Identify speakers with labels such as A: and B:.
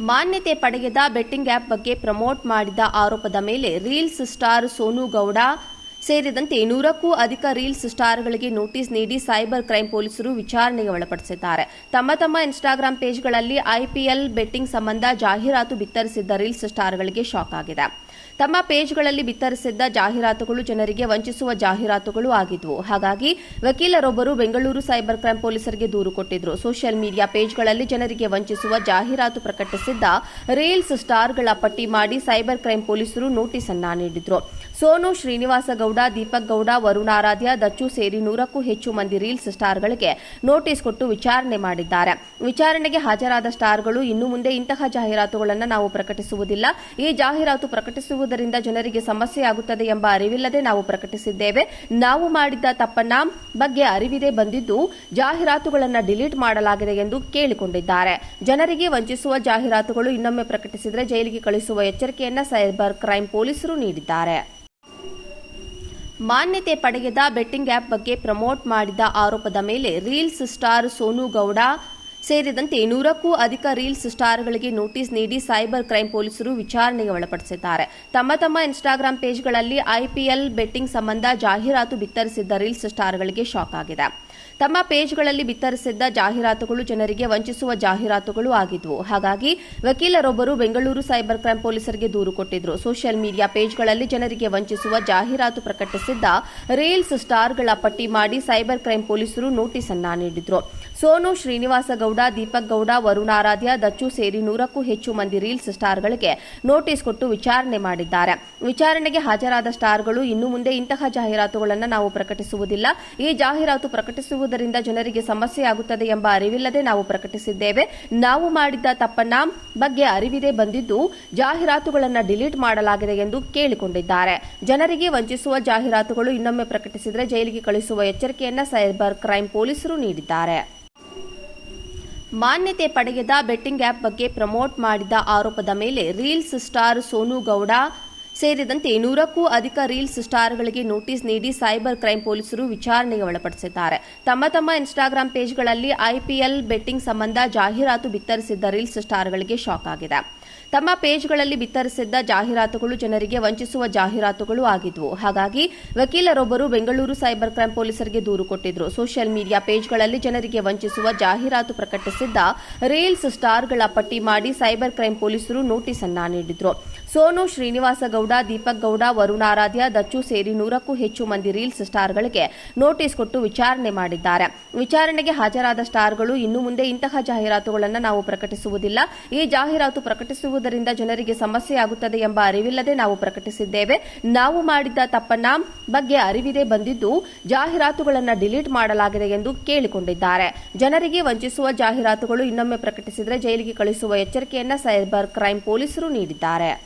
A: ಮಾನ್ಯತೆ ಪಡೆಯದ betting app ಬಗ್ಗೆ ಪ್ರಮೋಟ್ ಮಾಡಿದ ಆರೋಪದ ಮೇಲೆ ರೀಲ್ಸ್ ಸ್ಟಾರ್ ಸೋನು ಗೌಡ ಸೇರಿದಂತೆ ನೂರಕ್ಕೂ ಅಧಿಕ ರೀಲ್ಸ್ ಸ್ಟಾರ್ಗಳಿಗೆ ನೋಟಿಸ್ ನೀಡಿ ಸೈಬರ್ ಕ್ರೈಂ ಪೊಲೀಸರು ವಿಚಾರಣೆಗೆ ಒಳಪಡಿಸಿದ್ದಾರೆ. ತಮ್ಮ ತಮ್ಮ ಇನ್ಸ್ಟಾಗ್ರಾಂ ಪೇಜ್ಗಳಲ್ಲಿ ಐಪಿಎಲ್ ಬೆಟ್ಟಿಂಗ್ ಸಂಬಂಧ ಜಾಹೀರಾತು ಬಿತ್ತರಿಸಿದ್ದ ರೀಲ್ಸ್ ಸ್ಟಾರ್ಗಳಿಗೆ ಶಾಕ್ ಆಗಿದೆ. ತಮ್ಮ ಪೇಜ್ಗಳಲ್ಲಿ ಬಿತ್ತರಿಸಿದ್ದ ಜಾಹೀರಾತುಗಳು ಜನರಿಗೆ ವಂಚಿಸುವ ಜಾಹೀರಾತುಗಳು ಆಗಿದ್ವು. ಹಾಗಾಗಿ ವಕೀಲರೊಬ್ಬರು ಬೆಂಗಳೂರು ಸೈಬರ್ ಕ್ರೈಂ ಪೊಲೀಸರಿಗೆ ದೂರು ಕೊಟ್ಟಿದ್ರು. ಸೋಷಿಯಲ್ ಮೀಡಿಯಾ ಪೇಜ್ಗಳಲ್ಲಿ ಜನರಿಗೆ ವಂಚಿಸುವ ಜಾಹೀರಾತು ಪ್ರಕಟಿಸಿದ್ದ ರೀಲ್ಸ್ ಸ್ಟಾರ್ಗಳ ಪಟ್ಟಿ ಮಾಡಿ ಸೈಬರ್ ಕ್ರೈಂ ಪೊಲೀಸರು ನೋಟಿಸ್ ಅನ್ನ ನೀಡಿದ್ರು. ಸೋನು ಶ್ರೀನಿವಾಸ ಗೌಡ, ದೀಪಕ್ ಗೌಡ, ವರುಣ್ ಆರಾಧ್ಯ, ದಚ್ಚು ಸೇರಿ ನೂರಕ್ಕೂ ಹೆಚ್ಚು ಮಂದಿ ರೀಲ್ಸ್ ಸ್ಟಾರ್ಗಳಿಗೆ ನೋಟಿಸ್ ಕೊಟ್ಟು ವಿಚಾರಣೆ ಮಾಡಿದ್ದಾರೆ. ವಿಚಾರಣೆಗೆ ಹಾಜರಾದ ಸ್ಟಾರ್ಗಳು ಇನ್ನು ಮುಂದೆ ಇಂತಹ ಜಾಹೀರಾತುಗಳನ್ನು ನಾವು ಪ್ರಕಟಿಸುವುದಿಲ್ಲ. ಈ ಜಾಹೀರಾತು ಪ್ರಕಟಿಸುವುದರಿಂದ ಜನರಿಗೆ ಸಮಸ್ಯೆಯಾಗುತ್ತದೆ ಎಂಬ ಅರಿವಿಲ್ಲದೆ ನಾವು ಪ್ರಕಟಿಸಿದ್ದೇವೆ. ನಾವು ಮಾಡಿದ್ದ ತಪ್ಪನ್ನ ಬಗ್ಗೆ ಅರಿವಿದೆ ಬಂದಿದ್ದು ಜಾಹೀರಾತುಗಳನ್ನು ಡಿಲೀಟ್ ಮಾಡಲಾಗಿದೆ ಎಂದು ಕೇಳಿಕೊಂಡಿದ್ದಾರೆ. ಜನರಿಗೆ ವಂಚಿಸುವ ಜಾಹೀರಾತುಗಳು ಇನ್ನೊಮ್ಮೆ ಪ್ರಕಟಿಸಿದರೆ ಜೈಲಿಗೆ ಕಳುಹಿಸುವ ಎಚ್ಚರಿಕೆಯನ್ನು ಸೈಬರ್ ಕ್ರೈಂ ಪೊಲೀಸರು ನೀಡಿದ್ದಾರೆ. ಮಾನ್ಯತೆ ಪಡೆಯದ ಬೆಟ್ಟಿಂಗ್ ಆ್ಯಪ್ ಬಗ್ಗೆ ಪ್ರಮೋಟ್ ಮಾಡಿದ ಆರೋಪದ ಮೇಲೆ ರೀಲ್ಸ್ ಸ್ಟಾರ್ ಸೋನು ಗೌಡ ಸೇರಿದಂತೆ ನೂರಕ್ಕೂ ಅಧಿಕ ರೀಲ್ಸ್ ಸ್ಟಾರ್ಗಳಿಗೆ ನೋಟಿಸ್ ನೀಡಿ ಸೈಬರ್ ಕ್ರೈಂ ಪೊಲೀಸರು ವಿಚಾರಣೆಗೆ ಒಳಪಡಿಸಿದ್ದಾರೆ. ತಮ್ಮ ತಮ್ಮ ಇನ್ಸ್ಟಾಗ್ರಾಂ ಪೇಜ್ಗಳಲ್ಲಿ ಐಪಿಎಲ್ ಬೆಟ್ಟಿಂಗ್ ಸಂಬಂಧ ಜಾಹೀರಾತು ಬಿತ್ತರಿಸಿದ್ದ ರೀಲ್ಸ್ ಸ್ಟಾರ್ಗಳಿಗೆ ಶಾಕ್ ಆಗಿದೆ. ತಮ್ಮ ಪೇಜ್ಗಳಲ್ಲಿ ಬಿತ್ತರಿಸಿದ್ದ ಜಾಹೀರಾತುಗಳು ಜನರಿಗೆ ವಂಚಿಸುವ ಜಾಹೀರಾತುಗಳು ಆಗಿದ್ವು. ಹಾಗಾಗಿ ವಕೀಲರೊಬ್ಬರು ಬೆಂಗಳೂರು ಸೈಬರ್ ಕ್ರೈಂ ಪೊಲೀಸರಿಗೆ ದೂರು ಕೊಟ್ಟಿದ್ರು. ಸೋಷಿಯಲ್ ಮೀಡಿಯಾ ಪೇಜ್ಗಳಲ್ಲಿ ಜನರಿಗೆ ವಂಚಿಸುವ ಜಾಹೀರಾತು ಪ್ರಕಟಿಸಿದ್ದ ರೀಲ್ಸ್ ಸ್ಟಾರ್ಗಳ ಪಟ್ಟಿ ಮಾಡಿ ಸೈಬರ್ ಕ್ರೈಂ ಪೊಲೀಸರು ನೋಟಿಸ್ ಅನ್ನ ನೀಡಿದ್ರು. ಸೋನು ಶ್ರೀನಿವಾಸ ಗೌಡ ದೀಪಕ್ ಗೌಡ, ವರುಣ್ ಆರಾಧ್ಯ, ದಚ್ಚು ಸೇರಿ ನೂರಕ್ಕೂ ಹೆಚ್ಚು ಮಂದಿ ರೀಲ್ಸ್ ಸ್ಟಾರ್ಗಳಿಗೆ ನೋಟಿಸ್ ಕೊಟ್ಟು ವಿಚಾರಣೆ ಮಾಡಿದ್ದಾರೆ. ವಿಚಾರಣೆಗೆ ಹಾಜರಾದ ಸ್ಟಾರ್ಗಳು ಇನ್ನು ಮುಂದೆ ಇಂತಹ ಜಾಹೀರಾತುಗಳನ್ನು ನಾವು ಪ್ರಕಟಿಸುವುದಿಲ್ಲ. ಈ ಜಾಹೀರಾತು ಪ್ರಕಟಿಸುವುದರಿಂದ ಜನರಿಗೆ ಸಮಸ್ಯೆಯಾಗುತ್ತದೆ ಎಂಬ ಅರಿವಿಲ್ಲದೆ ನಾವು ಪ್ರಕಟಿಸಿದ್ದೇವೆ. ನಾವು ಮಾಡಿದ್ದ ತಪ್ಪನ್ನ ಬಗ್ಗೆ ಅರಿವಿದೆ ಬಂದಿದ್ದು ಜಾಹೀರಾತುಗಳನ್ನು ಡಿಲೀಟ್ ಮಾಡಲಾಗಿದೆ ಎಂದು ಕೇಳಿಕೊಂಡಿದ್ದಾರೆ. ಜನರಿಗೆ ವಂಚಿಸುವ ಜಾಹೀರಾತುಗಳು ಇನ್ನೊಮ್ಮೆ ಪ್ರಕಟಿಸಿದರೆ ಜೈಲಿಗೆ ಕಳುಹಿಸುವ ಎಚ್ಚರಿಕೆಯನ್ನ ಸೈಬರ್ ಕ್ರೈಂ ಪೊಲೀಸರು ನೀಡಿದ್ದಾರೆ. ಮಾನ್ಯತೆ ಪಡೆಯದ ಬೆಟ್ಟಿಂಗ್ ಆ್ಯಪ್ ಬಗ್ಗೆ ಪ್ರಮೋಟ್ ಮಾಡಿದ ಆರೋಪದ ಮೇಲೆ ರೀಲ್ಸ್ ಸ್ಟಾರ್ ಸೋನು ಗೌಡ ಸೇರಿದಂತೆ ನೂರಕ್ಕೂ ಅಧಿಕ ರೀಲ್ಸ್ ಸ್ಟಾರ್ಗಳಿಗೆ ನೋಟಿಸ್ ನೀಡಿ ಸೈಬರ್ ಕ್ರೈಂ ಪೊಲೀಸರು ವಿಚಾರಣೆಗೆ ಒಳಪಡಿಸಿದ್ದಾರೆ. ತಮ್ಮ ತಮ್ಮ ಇನ್ಸ್ಟಾಗ್ರಾಂ ಪೇಜ್ಗಳಲ್ಲಿ ಐಪಿಎಲ್ ಬೆಟ್ಟಿಂಗ್ ಸಂಬಂಧ ಜಾಹೀರಾತು ಬಿತ್ತರಿಸಿದ್ದ ರೀಲ್ಸ್ ಸ್ಟಾರ್ಗಳಿಗೆ ಶಾಕ್ ಆಗಿದೆ. ತಮ್ಮ ಪೇಜ್ಗಳಲ್ಲಿ ಬಿತ್ತರಿಸಿದ್ದ ಜಾಹೀರಾತುಗಳು ಜನರಿಗೆ ವಂಚಿಸುವ ಜಾಹೀರಾತುಗಳು ಆಗಿದ್ವು. ಹಾಗಾಗಿ ವಕೀಲರೊಬ್ಬರು ಬೆಂಗಳೂರು ಸೈಬರ್ ಕ್ರೈಂ ಪೊಲೀಸರಿಗೆ ದೂರು ಕೊಟ್ಟಿದ್ರು. ಸೋಷಿಯಲ್ ಮೀಡಿಯಾ ಪೇಜ್ಗಳಲ್ಲಿ ಜನರಿಗೆ ವಂಚಿಸುವ ಜಾಹೀರಾತು ಪ್ರಕಟಿಸಿದ್ದ ರೀಲ್ಸ್ ಸ್ಟಾರ್ಗಳ ಪಟ್ಟಿ ಮಾಡಿ ಸೈಬರ್ ಕ್ರೈಂ ಪೊಲೀಸರು ನೋಟಿಸ್ ಅನ್ನ ನೀಡಿದ್ರು. ಸೋನು ಶ್ರೀನಿವಾಸ ಗೌಡ ದೀಪಕ್ ಗೌಡ, ವರುಣ್ ಆರಾಧ್ಯ, ದಚ್ಚು ಸೇರಿ ನೂರಕ್ಕೂ ಹೆಚ್ಚು ಮಂದಿ ರೀಲ್ಸ್ ಸ್ಟಾರ್ಗಳಿಗೆ ನೋಟಿಸ್ ಕೊಟ್ಟು ವಿಚಾರಣೆ ಮಾಡಿದ್ದಾರೆ. ವಿಚಾರಣೆಗೆ ಹಾಜರಾದ ಸ್ಟಾರ್ಗಳು ಇನ್ನು ಮುಂದೆ ಇಂತಹ ಜಾಹೀರಾತುಗಳನ್ನು ನಾವು ಪ್ರಕಟಿಸುವುದಿಲ್ಲ. ಈ ಜಾಹೀರಾತು ಪ್ರಕಟಿಸುವುದರಿಂದ ಜನರಿಗೆ ಸಮಸ್ಯೆಯಾಗುತ್ತದೆ ಎಂಬ ಅರಿವಿಲ್ಲದೆ ನಾವು ಪ್ರಕಟಿಸಿದ್ದೇವೆ. ನಾವು ಮಾಡಿದ್ದ ತಪ್ಪನ್ನ ಬಗ್ಗೆ ಅರಿವಿದೆ ಬಂದಿದ್ದು ಜಾಹೀರಾತುಗಳನ್ನು ಡಿಲೀಟ್ ಮಾಡಲಾಗಿದೆ ಎಂದು ಕೇಳಿಕೊಂಡಿದ್ದಾರೆ. ಜನರಿಗೆ ವಂಚಿಸುವ ಜಾಹೀರಾತುಗಳು ಇನ್ನೊಮ್ಮೆ ಪ್ರಕಟಿಸಿದರೆ ಜೈಲಿಗೆ ಕಳುಹಿಸುವ ಎಚ್ಚರಿಕೆಯನ್ನು ಸೈಬರ್ ಕ್ರೈಂ ಪೊಲೀಸರು ನೀಡಿದ್ದಾರೆ.